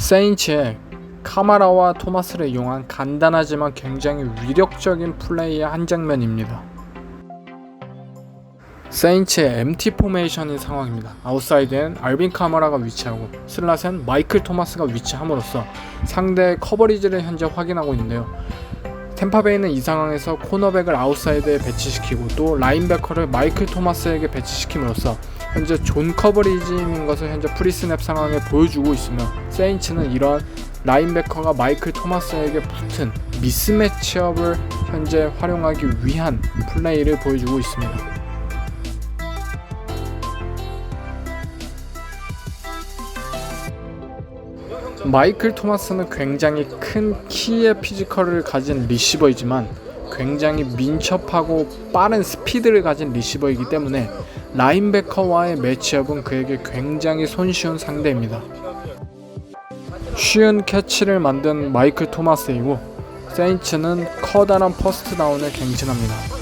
세인츠의 카마라와 토마스를 이용한 간단하지만 굉장히 위력적인 플레이의 한 장면입니다. 세인츠의 MT 포메이션인 상황입니다. 아웃사이드엔 알빈 카마라가 위치하고 슬랏엔 마이클 토마스가 위치함으로써 상대의 커버리지를 현재 확인하고 있는데요. 템파베이는 이 상황에서 코너백을 아웃사이드에 배치시키고 또 라인베커를 마이클 토마스에게 배치시킴으로써 현재 존 커버리지인 것을 현재 프리스냅 상황에 보여주고 있으며 세인츠는 이러한 라인베커가 마이클 토마스에게 붙은 미스매치업을 현재 활용하기 위한 플레이를 보여주고 있습니다. 마이클 토마스는 굉장히 큰 키의 피지컬을 가진 리시버이지만 굉장히 민첩하고 빠른 스피드를 가진 리시버이기 때문에 라인베커와의 매치업은 그에게 굉장히 손쉬운 상대입니다. 쉬운 캐치를 만든 마이클 토마스이고 세인츠는 커다란 퍼스트 다운을 갱신합니다.